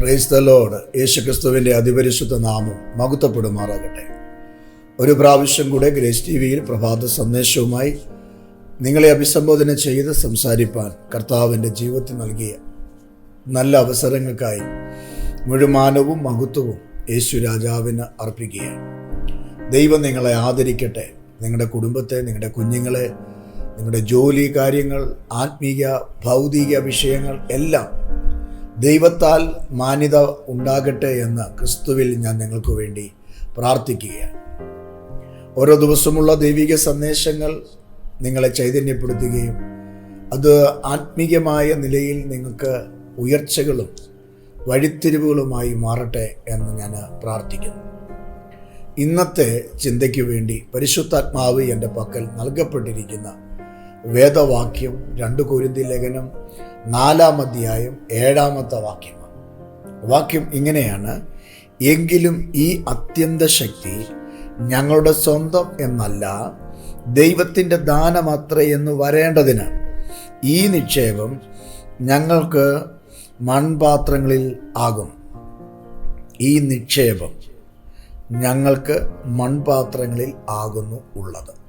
ക്രൈസ്തലോട് യേശുക്രിസ്തുവിന്റെ അതിപരിശുദ്ധ നാമം മകുത്തപ്പെടുമാറാകട്ടെ ഒരു പ്രാവശ്യം കൂടെ ഗ്രേസ് ടി വിയിൽ പ്രഭാത സന്ദേശവുമായി നിങ്ങളെ അഭിസംബോധന ചെയ്ത് സംസാരിപ്പാൻ കർത്താവിന്റെ ജീവിതത്തിൽ നൽകിയ നല്ല അവസരങ്ങൾക്കായി മുഴുമാനവും മഹത്വവും യേശു രാജാവിന് അർപ്പിക്കുകയാണ്. ദൈവം നിങ്ങളെ ആദരിക്കട്ടെ. നിങ്ങളുടെ കുടുംബത്തെ നിങ്ങളുടെ കുഞ്ഞുങ്ങളെ നിങ്ങളുടെ ജോലി കാര്യങ്ങൾ ആത്മീയ ഭൗതിക വിഷയങ്ങൾ എല്ലാം ദൈവത്താൽ മാന്യത ഉണ്ടാകട്ടെ എന്ന് ക്രിസ്തുവിൽ ഞാൻ നിങ്ങൾക്ക് വേണ്ടി പ്രാർത്ഥിക്കുകയാണ്. ഓരോ ദിവസമുള്ള ദൈവിക സന്ദേശങ്ങൾ നിങ്ങളെ ചൈതന്യപ്പെടുത്തുകയും അത് ആത്മീയമായ നിലയിൽ നിങ്ങൾക്ക് ഉയർച്ചകളും വഴിത്തിരിവുകളുമായി മാറട്ടെ എന്ന് ഞാൻ പ്രാർത്ഥിക്കുന്നു. ഇന്നത്തെ ചിന്തയ്ക്ക് വേണ്ടി പരിശുദ്ധാത്മാവ് എന്റെ പക്കൽ നൽകപ്പെട്ടിരിക്കുന്ന വേദവാക്യം രണ്ട് കുരുതി ലേഖനം നാലാം അധ്യായം ഏഴാമത്തെ വാക്യമാണ് വാക്യം ഇങ്ങനെയാണ് എങ്കിലും ഈ അത്യന്ത ശക്തി ഞങ്ങളുടെ സ്വന്തം എന്നല്ല ദൈവത്തിന്റെ ദാനമത്ര എന്ന് വരേണ്ടതിന് ഈ നിക്ഷേപം ഞങ്ങൾക്ക് മൺപാത്രങ്ങളിൽ ആകും. ഈ നിക്ഷേപം ഞങ്ങൾക്ക് മൺപാത്രങ്ങളിൽ ആകുന്നു ഉള്ളത്.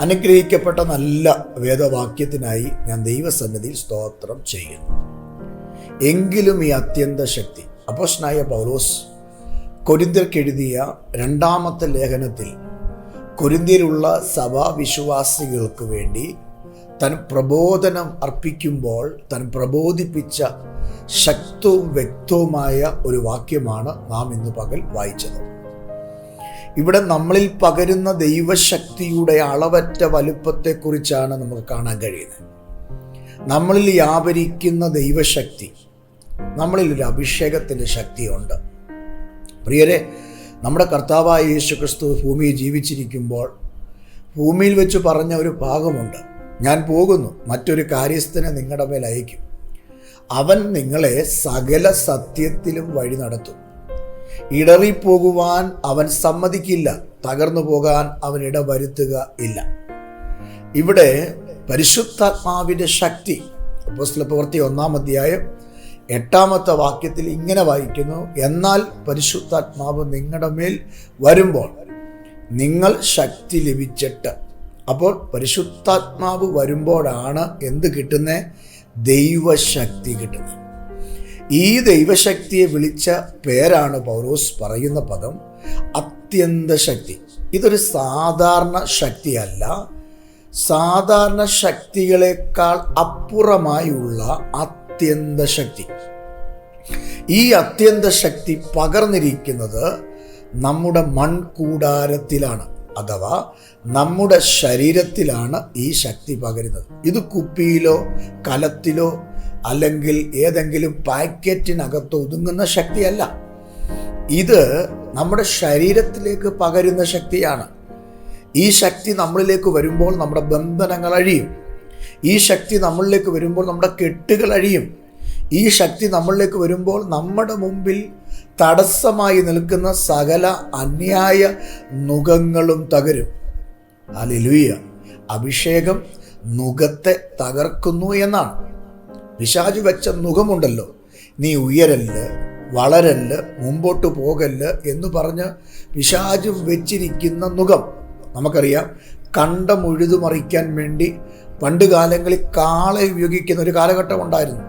അനുഗ്രഹിക്കപ്പെട്ട നല്ല വേദവാക്യത്തിനായി ഞാൻ ദൈവസന്നിധിയിൽ സ്തോത്രം ചെയ്യുന്നു. എങ്കിലും ഈ അത്യന്ത ശക്തി. അപ്പോസ്നായ പൗലോസ് കൊരിന്തിർക്കെഴുതിയ രണ്ടാമത്തെ ലേഖനത്തിൽ കൊരിന്തിയിലുള്ള സഭാവിശ്വാസികൾക്ക് വേണ്ടി തൻ പ്രബോധനം അർപ്പിക്കുമ്പോൾ തൻ പ്രബോധിപ്പിച്ച ശക്തവും വ്യക്തവുമായ ഒരു വാക്യമാണ് നാം ഇന്ന് പകൽ വായിച്ചത്. ഇവിടെ നമ്മളിൽ പകരുന്ന ദൈവശക്തിയുടെ അളവറ്റ വലുപ്പത്തെക്കുറിച്ചാണ് നമുക്ക് കാണാൻ കഴിയുന്നത്. നമ്മളിൽ വ്യാപരിക്കുന്ന ദൈവശക്തി നമ്മളിൽ ഒരു അഭിഷേകത്തിന്റെ ശക്തിയുണ്ട്. പ്രിയരെ നമ്മുടെ കർത്താവായ യേശു ക്രിസ്തു ഭൂമിയിൽ ജീവിച്ചിരിക്കുമ്പോൾ ഭൂമിയിൽ വെച്ച് പറഞ്ഞ ഒരു ഭാഗമുണ്ട്. ഞാൻ പോകുന്നു മറ്റൊരു കാര്യസ്ഥനെ നിങ്ങളുടെ മേൽ അയക്കും അവൻ നിങ്ങളെ സകല സത്യത്തിലും വഴി നടത്തും. ഇടറിപ്പോകുവാൻ അവൻ സമ്മതിക്കില്ല. തകർന്നു പോകാൻ അവൻ ഇടവരുത്തുക ഇല്ല. ഇവിടെ പരിശുദ്ധാത്മാവിന്റെ ശക്തി അപ്പോസ്തല പ്രവൃത്തി ഒന്നാം അധ്യായം എട്ടാമത്തെ വാക്യത്തിൽ ഇങ്ങനെ വായിക്കുന്നു എന്നാൽ പരിശുദ്ധാത്മാവ് നിങ്ങളുടെ മേൽ വരുമ്പോൾ നിങ്ങൾ ശക്തി ലഭിച്ചിട്ട്. അപ്പോൾ പരിശുദ്ധാത്മാവ് വരുമ്പോഴാണ് എന്ത് കിട്ടുന്നത് ദൈവശക്തി കിട്ടുന്നത്. ഈ ദൈവശക്തിയെ വിളിച്ച പേരാണ് പൗലോസ് പറയുന്ന പദം അത്യന്ത ശക്തി. ഇതൊരു സാധാരണ ശക്തിയല്ല. സാധാരണ ശക്തികളെക്കാൾ അപ്പുറമായുള്ള അത്യന്ത ശക്തി. ഈ അത്യന്ത ശക്തി പകർന്നിരിക്കുന്നത് നമ്മുടെ മൺകൂടാരത്തിലാണ് അഥവാ നമ്മുടെ ശരീരത്തിലാണ് ഈ ശക്തി പകരുന്നത്. ഇത് കുപ്പിയിലോ കലത്തിലോ അല്ലെങ്കിൽ ഏതെങ്കിലും പാക്കറ്റിനകത്ത് ഒതുങ്ങുന്ന ശക്തിയല്ല. ഇത് നമ്മുടെ ശരീരത്തിലേക്ക് പകരുന്ന ശക്തിയാണ്. ഈ ശക്തി നമ്മളിലേക്ക് വരുമ്പോൾ നമ്മുടെ ബന്ധനങ്ങൾ അഴിയും. ഈ ശക്തി നമ്മളിലേക്ക് വരുമ്പോൾ നമ്മുടെ കെട്ടുകൾ അഴിയും. ഈ ശക്തി നമ്മളിലേക്ക് വരുമ്പോൾ നമ്മുടെ മുമ്പിൽ തടസ്സമായി നിൽക്കുന്ന സകല അന്യായ നുഖങ്ങളും തകരും. അലിലുയ്യ അഭിഷേകം നുഖത്തെ തകർക്കുന്നു എന്നാണ്. പിശാജ് വെച്ച മുഖമുണ്ടല്ലോ. നീ ഉയരല്ല് വളരല്ല് മുമ്പോട്ട് പോകല്ല് എന്ന് പറഞ്ഞ് പിശാജ് വെച്ചിരിക്കുന്ന മുഖം. നമുക്കറിയാം കണ്ടം ഉഴുതുമറിക്കാൻ വേണ്ടി പണ്ട് കാലങ്ങളിൽ കാളെ ഉപയോഗിക്കുന്ന ഒരു കാലഘട്ടം ഉണ്ടായിരുന്നു.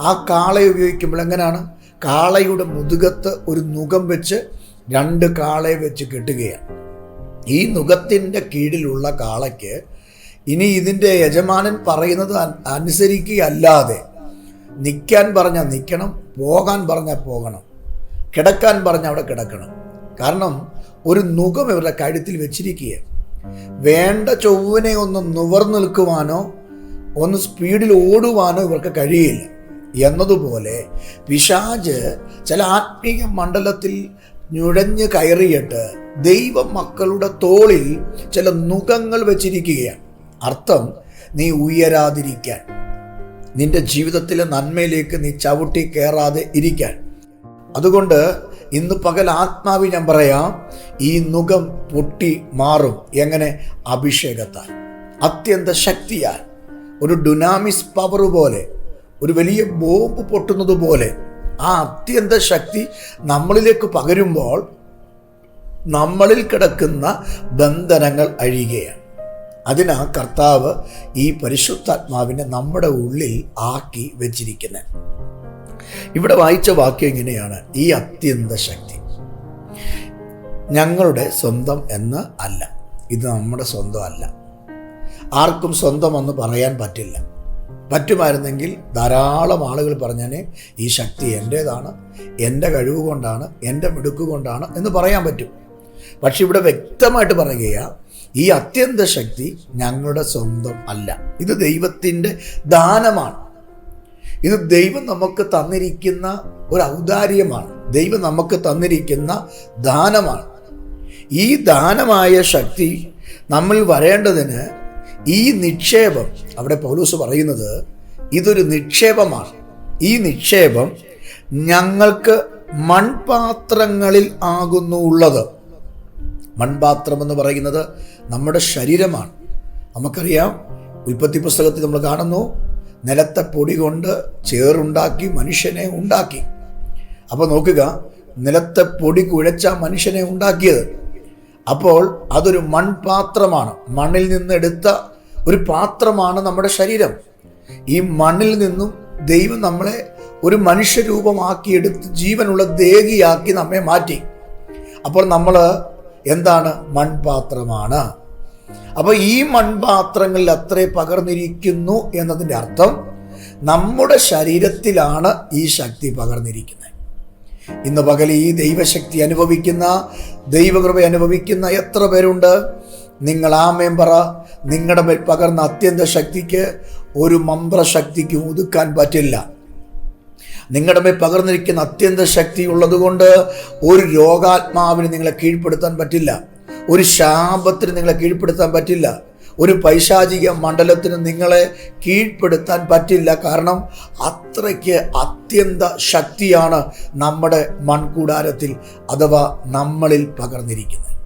ആ കാളയെ ഉപയോഗിക്കുമ്പോൾ എങ്ങനെയാണ് കാളയുടെ മുതുകത്ത് ഒരു നുഖം വെച്ച് രണ്ട് കാളയെ വെച്ച് കെട്ടുകയാണ്. ഈ നുഖത്തിന്റെ കീഴിലുള്ള കാളയ്ക്ക് ഇനി ഇതിന്റെ യജമാനൻ പറയുന്നത് അനുസരിക്കുകയല്ലാതെ നിൽക്കാൻ പറഞ്ഞാൽ നിൽക്കണം പോകാൻ പറഞ്ഞാൽ പോകണം കിടക്കാൻ പറഞ്ഞാൽ അവിടെ കിടക്കണം. കാരണം ഒരു നുഖം ഇവരുടെ കഴുത്തിൽ വെച്ചിരിക്കുക വേണ്ട ചൊവ്വനെ ഒന്ന് നുവർന്നു നിൽക്കുവാനോ ഒന്ന് സ്പീഡിൽ ഓടുവാനോ ഇവർക്ക് കഴിയില്ല. എന്നതുപോലെ പിശാജ് ചില ആത്മീയ മണ്ഡലത്തിൽ നുഴഞ്ഞ് കയറിയിട്ട് ദൈവ മക്കളുടെ തോളിൽ ചില നുഖങ്ങൾ വെച്ചിരിക്കുകയാണ് അർത്ഥം നീ ഉയരാതിരിക്കാൻ. നിന്റെ ജീവിതത്തിലെ നന്മയിലേക്ക് നീ ചവിട്ടി കയറാതെ ഇരിക്കാൻ. അതുകൊണ്ട് ഇന്ന് പകൽ ആത്മാവി ഞാൻ പറയാം ഈ നുഖം പൊട്ടി മാറും. എങ്ങനെ? അഭിഷേകത്താൽ. അത്യന്ത ശക്തിയാൽ. ഒരു ഡുനാമിസ് പവർ പോലെ ഒരു വലിയ ബോംബ് പൊട്ടുന്നത് പോലെ ആ അത്യന്ത ശക്തി നമ്മളിലേക്ക് പകരുമ്പോൾ നമ്മളിൽ കിടക്കുന്ന ബന്ധനങ്ങൾ അഴിയുകയാണ്. അതിനാ കർത്താവ് ഈ പരിശുദ്ധാത്മാവിനെ നമ്മുടെ ഉള്ളിൽ ആക്കി വെച്ചിരിക്കുന്നത് ഇവിടെ വായിച്ച വാക്യം ഇങ്ങനെയാണ് ഈ അത്യന്ത ശക്തി. ഞങ്ങളുടെ സ്വന്തം എന്ന് അല്ല. ഇത് നമ്മുടെ സ്വന്തം അല്ല. ആർക്കും സ്വന്തമെന്ന് പറയാൻ പറ്റില്ല. പറ്റുമായിരുന്നെങ്കിൽ ധാരാളം ആളുകൾ പറഞ്ഞേ ഈ ശക്തി എന്റേതാണ് എന്റെ കഴിവ് കൊണ്ടാണ് എന്റെ മിടുക്ക് കൊണ്ടാണ് എന്ന് പറയാൻ പറ്റും. പക്ഷെ ഇവിടെ വ്യക്തമായിട്ട് പറയുകയാണ് ഈ അത്യന്ത ശക്തി ഞങ്ങളുടെ സ്വന്തം അല്ല. ഇത് ദൈവത്തിന്റെ ദാനമാണ്. ഇത് ദൈവം നമുക്ക് തന്നിരിക്കുന്ന ഒരു ഔദാര്യമാണ്. ദൈവം നമുക്ക് തന്നിരിക്കുന്ന ദാനമാണ്. ഈ ദാനമായ ശക്തി നമ്മൾ വരേണ്ടതിന് ഈ നിക്ഷേപം അവിടെ പൗലൂസ് പറയുന്നത് ഇതൊരു നിക്ഷേപമാണ്. ഈ നിക്ഷേപം ഞങ്ങൾക്ക് മൺപാത്രങ്ങളിൽ ആകുന്നു ഉള്ളത് മൺപാത്രം എന്ന് പറയുന്നത് നമ്മുടെ ശരീരമാണ്. നമുക്കറിയാം ഉൽപ്പത്തി പുസ്തകത്തിൽ നമ്മൾ കാണുന്നു നിലത്തെ പൊടി കൊണ്ട് ചേറുണ്ടാക്കി മനുഷ്യനെ ഉണ്ടാക്കി. അപ്പോൾ നോക്കുക നിലത്തെ പൊടി കുഴച്ച മനുഷ്യനെ ഉണ്ടാക്കിയത്. അപ്പോൾ അതൊരു മൺപാത്രമാണ്. മണ്ണിൽ നിന്ന് എടുത്ത ഒരു പാത്രമാണ് നമ്മുടെ ശരീരം. ഈ മണ്ണിൽ നിന്നും ദൈവം നമ്മളെ ഒരു മനുഷ്യരൂപമാക്കി എടുത്ത് ജീവനുള്ള ദേഹിയാക്കി നമ്മെ മാറ്റി. അപ്പോൾ നമ്മൾ എന്താണ് മൺപാത്രമാണ്? അപ്പോൾ ഈ മൺപാത്രങ്ങളിൽ അത്രേ പകർന്നിരിക്കുന്നു എന്നതിന്റെ അർത്ഥം നമ്മുടെ ശരീരത്തിലാണ് ഈ ശക്തി പകർന്നിരിക്കുന്നത്. ഇന്ന് പകൽ ഈ ദൈവശക്തി അനുഭവിക്കുന്ന ദൈവകൃപ അനുഭവിക്കുന്ന എത്ര പേരുണ്ട്? നിങ്ങൾ ആ മെമ്പറ നിങ്ങളുടെ മേൽ പകർന്ന അത്യന്ത ശക്തിക്ക് ഒരു മന്ത്രശക്തിക്കും ഒതുക്കാൻ പറ്റില്ല. നിങ്ങളുടെ മേൽ പകർന്നിരിക്കുന്ന അത്യന്ത ശക്തി ഉള്ളതുകൊണ്ട് ഒരു രോഗാത്മാവിന് നിങ്ങളെ കീഴ്പ്പെടുത്താൻ പറ്റില്ല. ഒരു ശാപത്തിന് നിങ്ങളെ കീഴ്പ്പെടുത്താൻ പറ്റില്ല. ഒരു പൈശാചിക മണ്ഡലത്തിന് നിങ്ങളെ കീഴ്പ്പെടുത്താൻ പറ്റില്ല. കാരണം അത്രയ്ക്ക് അത്യന്ത ശക്തിയാണ് നമ്മുടെ മൺകൂടാരത്തിൽ അഥവാ നമ്മളിൽ പകർന്നിരിക്കുന്നത്.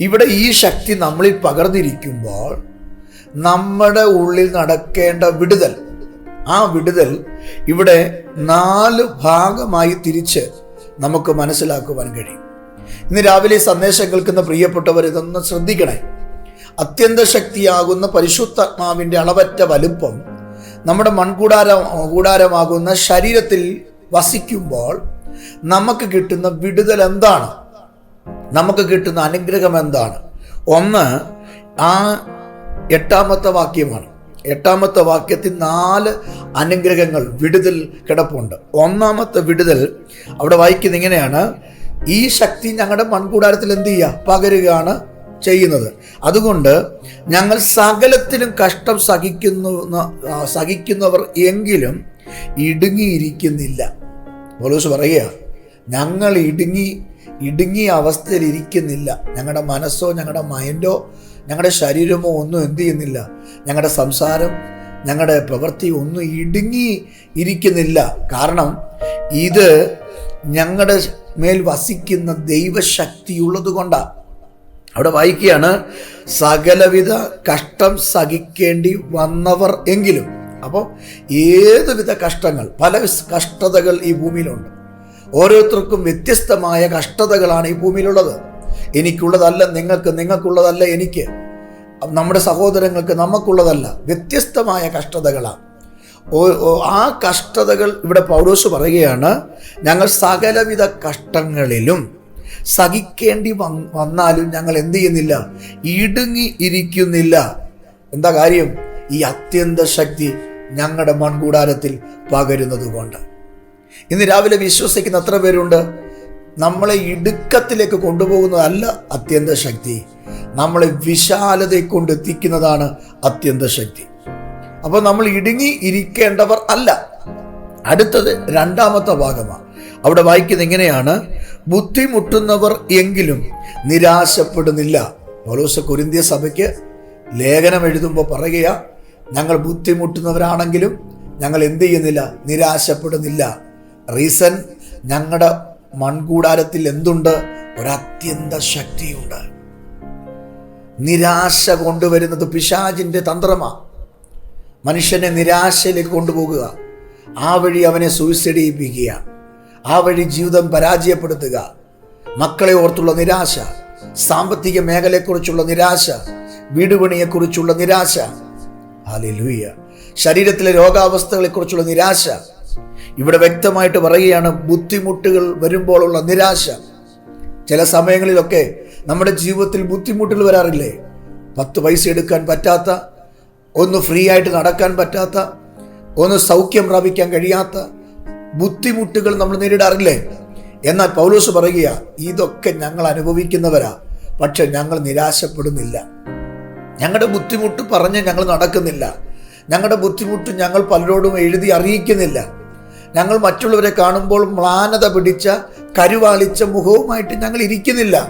ഇവിടെ ഈ ശക്തി നമ്മളിൽ പകർന്നിരിക്കുമ്പോൾ നമ്മുടെ ഉള്ളിൽ നടക്കേണ്ട വിടുതൽ ആ വിടുതൽ ഇവിടെ നാല് ഭാഗമായി തിരിച്ച് നമുക്ക് മനസ്സിലാക്കുവാൻ കഴിയും. ഇന്ന് രാവിലെ സന്ദേശം കേൾക്കുന്ന പ്രിയപ്പെട്ടവർ ഇതൊന്ന് ശ്രദ്ധിക്കണേ. അത്യന്ത ശക്തിയാകുന്ന പരിശുദ്ധാത്മാവിന്റെ അളവറ്റ വലുപ്പം നമ്മുടെ മൺകൂടാര കൂടാരമാകുന്ന ശരീരത്തിൽ വസിക്കുമ്പോൾ നമുക്ക് കിട്ടുന്ന വിടുതൽ എന്താണ്? നമുക്ക് കിട്ടുന്ന അനുഗ്രഹം എന്താണ്? ഒന്ന് ആ എട്ടാമത്തെ വാക്യമാണ്. എട്ടാമത്തെ വാക്യത്തിൽ നാല് അനുഗ്രഹങ്ങൾ വിടുതൽ കിടപ്പുണ്ട്. ഒന്നാമത്തെ വിടുതൽ അവിടെ വായിക്കുന്ന ഇങ്ങനെയാണ്. ഈ ശക്തി ഞങ്ങളുടെ മൺകൂടാരത്തിൽ എന്ത് ചെയ്യുക? പകരുകയാണ് ചെയ്യുന്നത്. അതുകൊണ്ട് ഞങ്ങൾ സകലത്തിലും കഷ്ടം സഹിക്കുന്നു സഹിക്കുന്നവർ എങ്കിലും ഇടുങ്ങിയിരിക്കുന്നില്ല. പോലീസ് പറയുക ഞങ്ങൾ ഇടുങ്ങി ഇടുങ്ങിയ അവസ്ഥയിൽ ഇരിക്കുന്നില്ല. ഞങ്ങളുടെ മനസ്സോ ഞങ്ങളുടെ മൈൻഡോ ഞങ്ങളുടെ ശരീരമോ ഒന്നും എന്തു ചെയ്യുന്നില്ല. ഞങ്ങളുടെ സംസാരം ഞങ്ങളുടെ പ്രവൃത്തി ഒന്നും ഇടുങ്ങി ഇരിക്കുന്നില്ല. കാരണം ഇത് ഞങ്ങളുടെ മേൽ വസിക്കുന്ന ദൈവശക്തിയുള്ളത് കൊണ്ടാണ് അവിടെ വായിക്കുകയാണ് സകലവിധ കഷ്ടം സഹിക്കേണ്ടി വന്നവർ എങ്കിലും. അപ്പോൾ ഏതുവിധ കഷ്ടങ്ങൾ പല കഷ്ടതകൾ ഈ ഭൂമിയിലുണ്ട്. ഓരോരുത്തർക്കും വ്യത്യസ്തമായ കഷ്ടതകളാണ് ഈ ഭൂമിയിലുള്ളത്. എനിക്കുള്ളതല്ല നിങ്ങൾക്ക് നിങ്ങൾക്കുള്ളതല്ല എനിക്ക്. നമ്മുടെ സഹോദരങ്ങൾക്ക് നമുക്കുള്ളതല്ല വ്യത്യസ്തമായ കഷ്ടതകളാണ്. ആ കഷ്ടതകൾ ഇവിടെ പൗലോസ് പറയുകയാണ് ഞങ്ങൾ സകലവിധ കഷ്ടങ്ങളിലും സഹിക്കേണ്ടി വന്നാലും ഞങ്ങൾ എന്ത് ചെയ്യുന്നില്ല? ഇടുങ്ങി ഇരിക്കുന്നില്ല. എന്താ കാര്യം? ഈ അത്യന്ത ശക്തി ഞങ്ങളുടെ മൺകൂടാരത്തിൽ പകരുന്നത് കൊണ്ട്. ഇന്ന് രാവിലെ വിശ്വസിക്കുന്ന എത്ര പേരുണ്ട്? നമ്മളെ ഇടുക്കത്തിലേക്ക് കൊണ്ടുപോകുന്നതല്ല അത്യന്ത ശക്തി. നമ്മളെ വിശാലതയെ കൊണ്ട് എത്തിക്കുന്നതാണ് അത്യന്ത ശക്തി. അപ്പോൾ നമ്മൾ ഇടുങ്ങി ഇരിക്കേണ്ടവർ അല്ല. അടുത്തത് രണ്ടാമത്തെ ഭാഗമാണ്. അവിടെ വായിക്കുന്നത് എങ്ങനെയാണ്? ബുദ്ധിമുട്ടുന്നവർ എങ്കിലും നിരാശപ്പെടുന്നില്ല. പൗലോസ് കുരിന്തിയ സഭയ്ക്ക് ലേഖനം എഴുതുമ്പോൾ പറയുക ഞങ്ങൾ ബുദ്ധിമുട്ടുന്നവരാണെങ്കിലും ഞങ്ങൾ എന്ത് ചെയ്യുന്നില്ല? നിരാശപ്പെടുന്നില്ല. റീസൺ ഞങ്ങളുടെ മൺകൂടാരത്തിൽ എന്തുണ്ട്? ഒരത്യന്ത ശക്തിയുണ്ട്. നിരാശ കൊണ്ടുവരുന്നത് പിശാജിന്റെ തന്ത്രമാണ് മനുഷ്യനെ നിരാശയിലേക്ക് കൊണ്ടുപോകുക. ആ വഴി അവനെ സൂയിസൈഡ് ചെയ്യിപ്പിക്കുക. ആ വഴി ജീവിതം പരാജയപ്പെടുത്തുക. മക്കളെ ഓർത്തുള്ള നിരാശ സാമ്പത്തിക മേഖലയെക്കുറിച്ചുള്ള നിരാശ വീടുപണിയെക്കുറിച്ചുള്ള നിരാശ. ഹാലൂയ്യ ശരീരത്തിലെ രോഗാവസ്ഥകളെക്കുറിച്ചുള്ള നിരാശ ഇവിടെ വ്യക്തമായിട്ട് പറയുകയാണ് ബുദ്ധിമുട്ടുകൾ വരുമ്പോഴുള്ള നിരാശ. ചില സമയങ്ങളിലൊക്കെ നമ്മുടെ ജീവിതത്തിൽ ബുദ്ധിമുട്ടുകൾ വരാറില്ലേ? പത്ത് പൈസ എടുക്കാൻ പറ്റാത്ത ഒന്ന് ഫ്രീ ആയിട്ട് നടക്കാൻ പറ്റാത്ത ഒന്ന് സൗഖ്യം പ്രാപിക്കാൻ കഴിയാത്ത ബുദ്ധിമുട്ടുകൾ നമ്മൾ നേരിടാറില്ലേ? എന്നാൽ പൗലോസ് പറയുക ഇതൊക്കെ ഞങ്ങൾ അനുഭവിക്കുന്നവരാ പക്ഷെ ഞങ്ങൾ നിരാശപ്പെടുന്നില്ല. ഞങ്ങളുടെ ബുദ്ധിമുട്ട് പറഞ്ഞ് ഞങ്ങൾ നടക്കുന്നില്ല. ഞങ്ങളുടെ ബുദ്ധിമുട്ട് ഞങ്ങൾ പലരോടും എഴുതി അറിയിക്കുന്നില്ല. ഞങ്ങൾ മറ്റുള്ളവരെ കാണുമ്പോൾ മ്ലാനത പിടിച്ച കരുവാളിച്ച മുഖവുമായിട്ട് ഞങ്ങൾ ഇരിക്കുന്നില്ല.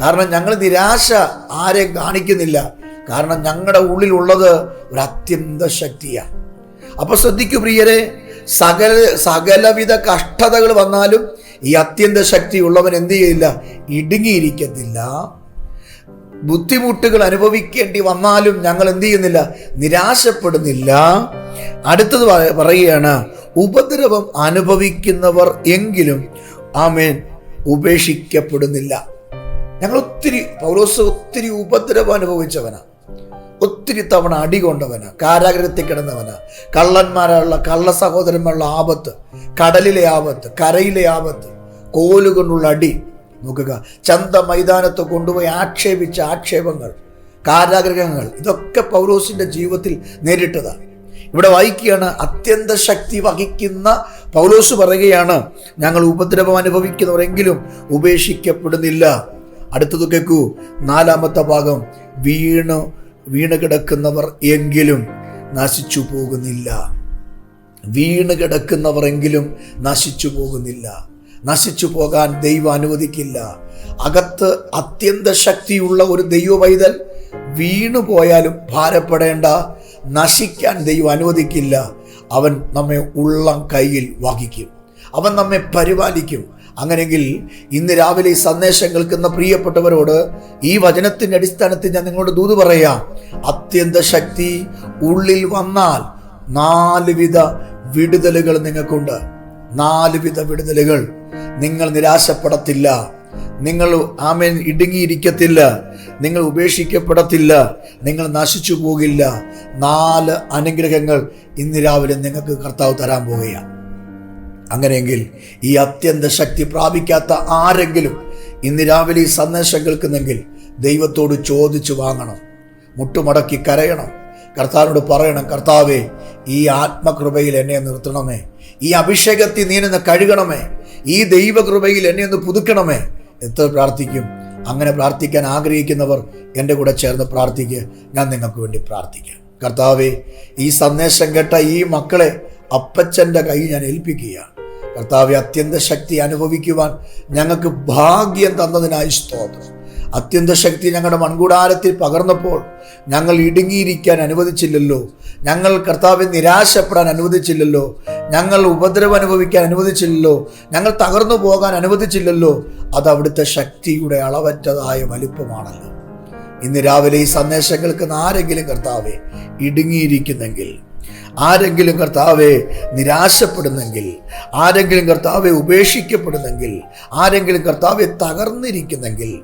കാരണം ഞങ്ങൾ നിരാശ ആരെയും കാണിക്കുന്നില്ല. കാരണം ഞങ്ങളുടെ ഉള്ളിലുള്ളത് ഒരു അത്യന്ത ശക്തിയാണ് അപ്പൊ ശ്രദ്ധിക്കൂ പ്രിയരെ സകല സകലവിധ കഷ്ടതകൾ വന്നാലും ഈ അത്യന്ത ശക്തി ഉള്ളവൻ എന്ത് ചെയ്യില്ല? ഇടുങ്ങിയിരിക്കത്തില്ല. ബുദ്ധിമുട്ടുകൾ അനുഭവിക്കേണ്ടി വന്നാലും ഞങ്ങൾ എന്ത് ചെയ്യുന്നില്ല? നിരാശപ്പെടുന്നില്ല. അടുത്തത് പറ- പറയുകയാണ് ഉപദ്രവം അനുഭവിക്കുന്നവർ എങ്കിലും ആമേൻ ഉപേക്ഷിക്കപ്പെടുന്നില്ല. ഞങ്ങൾ ഒത്തിരി പൗലോസ് ഒത്തിരി ഉപദ്രവം അനുഭവിച്ചവനാ. ഒത്തിരി തവണ അടി കൊണ്ടവനാ കാരാഗ്രഹത്തിൽ കിടന്നവനാ. കള്ളന്മാരുള്ള കള്ള സഹോദരന്മാരുള്ള ആപത്ത് കടലിലെ ആപത്ത് കരയിലെ ആപത്ത് കോലുകൊണ്ടുള്ള അടി. നോക്കുക ചന്ത മൈതാനത്ത് കൊണ്ടുപോയി ആക്ഷേപിച്ച ആക്ഷേപങ്ങൾ കാരാഗ്രഹങ്ങൾ ഇതൊക്കെ പൗലോസിന്റെ ജീവിതത്തിൽ നേരിട്ടതാണ് ഇവിടെ വായിക്കുകയാണ് അത്യന്ത ശക്തി വഹിക്കുന്ന പൗലോസ് പറയുകയാണ് ഞങ്ങൾ ഉപദ്രവം അനുഭവിക്കുന്നവരെങ്കിലും ഉപേക്ഷിക്കപ്പെടുന്നില്ല. അടുത്തത് കേൾക്കൂ നാലാമത്തെ ഭാഗം വീണ് വീണ് കിടക്കുന്നവർ എങ്കിലും നശിച്ചു പോകുന്നില്ല. വീണ് കിടക്കുന്നവരെങ്കിലും നശിച്ചു പോകുന്നില്ല. നശിച്ചു പോകാൻ ദൈവം അനുവദിക്കില്ല. അകത്ത് അത്യന്ത ശക്തിയുള്ള ഒരു ദൈവ പൈതൽ വീണു പോയാലും ഭാരപ്പെടേണ്ട നശിക്കാൻ ദൈവം അനുവദിക്കില്ല. അവൻ നമ്മെ ഉള്ളം കയ്യിൽ വഹിക്കും. അവൻ നമ്മെ പരിപാലിക്കും. അങ്ങനെങ്കിൽ ഇന്ന് രാവിലെ ഈ സന്ദേശം കേൾക്കുന്ന പ്രിയപ്പെട്ടവരോട് ഈ വചനത്തിന്റെ അടിസ്ഥാനത്തിൽ ഞാൻ നിങ്ങളോട് ദൂത് പറയാം. അത്യന്ത ശക്തി ഉള്ളിൽ വന്നാൽ നാല് വിധ വിടുതലുകൾ നിങ്ങൾക്കുണ്ട്. നാല് വിധ വിടുതലുകൾ. നിങ്ങൾ നിരാശപ്പെടത്തില്ല. നിങ്ങൾ ആമേൻ ഇടുങ്ങിയിരിക്കത്തില്ല. നിങ്ങൾ ഉപേക്ഷിക്കപ്പെടത്തില്ല. നിങ്ങൾ നശിച്ചു പോകില്ല. നാല് അനുഗ്രഹങ്ങൾ ഇന്ന് രാവിലെ നിങ്ങൾക്ക് കർത്താവ് തരാൻ പോവുകയാണ്. അങ്ങനെയെങ്കിൽ ഈ അത്യന്ത ശക്തി പ്രാപിക്കാത്ത ആരെങ്കിലും ഇന്ന് രാവിലെ ഈ സന്ദേശം കേൾക്കുന്നെങ്കിൽ ദൈവത്തോട് ചോദിച്ചു വാങ്ങണം. മുട്ടുമടക്കി കരയണം. കർത്താവിനോട് പറയണം കർത്താവേ ഈ ആത്മകൃപയിൽ എന്നെ നിർത്തണമേ. ഈ അഭിഷേകത്തിൽ നീ എന്നെ കഴുകണമേ. ഈ ദൈവകൃപയിൽ എന്നെ ഒന്ന് പുതുക്കണമേ. എത്ര പ്രാർത്ഥിക്കും? അങ്ങനെ പ്രാർത്ഥിക്കാൻ ആഗ്രഹിക്കുന്നവർ എന്റെ കൂടെ ചേർന്ന് പ്രാർത്ഥിക്കുക ഞാൻ നിങ്ങൾക്ക് വേണ്ടി പ്രാർത്ഥിക്കാം. കർത്താവെ ഈ സന്ദേശം കേട്ട ഈ മക്കളെ അപ്പച്ചന്റെ കൈ ഞാൻ ഏൽപ്പിക്കുകയാണ്. കർത്താവെ അത്യന്ത ശക്തി അനുഭവിക്കുവാൻ ഞങ്ങൾക്ക് ഭാഗ്യം തന്നതിനായി സ്തോത്രം. അത്യന്ത ശക്തി ഞങ്ങളുടെ മൺകൂടാരത്തിൽ പകർന്നപ്പോൾ ഞങ്ങൾ ഇടുങ്ങിയിരിക്കാൻ അനുവദിച്ചില്ലല്ലോ. ഞങ്ങൾ കർത്താവെ നിരാശപ്പെടാൻ അനുവദിച്ചില്ലല്ലോ. ഞങ്ങൾ ഉപദ്രവം അനുഭവിക്കാൻ അനുവദിച്ചില്ലല്ലോ. ഞങ്ങൾ തകർന്നു പോകാൻ അനുവദിച്ചില്ലല്ലോ. അത് അവിടുത്തെ ശക്തിയുടെ അളവറ്റതായ വലിപ്പമാണല്ലോ. ഇന്ന് രാവിലെ ഈ സന്ദേശങ്ങൾക്ക് ആരെങ്കിലും കർത്താവെ ഇടുങ്ങിയിരിക്കുന്നെങ്കിൽ ആരെങ്കിലും കർത്താവെ നിരാശപ്പെടുന്നെങ്കിൽ ആരെങ്കിലും കർത്താവെ ഉപേക്ഷിക്കപ്പെടുന്നെങ്കിൽ ആരെങ്കിലും കർത്താവെ തകർന്നിരിക്കുന്നെങ്കിൽ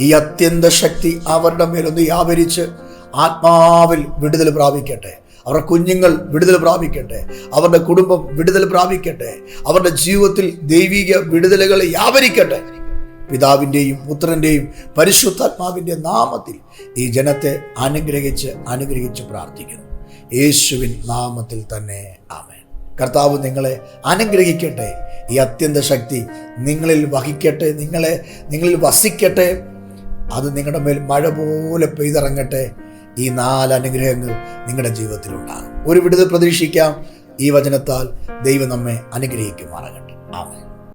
ഈ അത്യന്ത ശക്തി അവരുടെ മേലൊന്ന് വ്യാപരിച്ച് ആത്മാവിൽ വിടുതൽ പ്രാപിക്കട്ടെ. അവരുടെ കുഞ്ഞുങ്ങൾ വിടുതൽ പ്രാപിക്കട്ടെ. അവരുടെ കുടുംബം വിടുതൽ പ്രാപിക്കട്ടെ. അവരുടെ ജീവിതത്തിൽ ദൈവിക വിടുതലുകൾ വ്യാപരിക്കട്ടെ. പിതാവിന്റെയും പുത്രന്റെയും പരിശുദ്ധാത്മാവിന്റെ നാമത്തിൽ ഈ ജനത്തെ അനുഗ്രഹിച്ച് അനുഗ്രഹിച്ച് പ്രാർത്ഥിക്കുന്നു. യേശുവിൻ നാമത്തിൽ തന്നെ. ആമേൻ. കർത്താവ് നിങ്ങളെ അനുഗ്രഹിക്കട്ടെ. ഈ അത്യന്ത ശക്തി നിങ്ങളിൽ വഹിക്കട്ടെ. നിങ്ങളെ നിങ്ങളിൽ വസിക്കട്ടെ. അത് നിങ്ങളുടെ മേൽ മഴ പോലെ പെയ്തിറങ്ങട്ടെ. ഈ നാല് അനുഗ്രഹങ്ങൾ നിങ്ങളുടെ ജീവിതത്തിലുണ്ടാകും. ഒരു വിടുതൽ പ്രതീക്ഷിക്കാം. ഈ വചനത്താൽ ദൈവം നമ്മെ അനുഗ്രഹിക്കുമാറാകട്ടെ. ആമേൻ.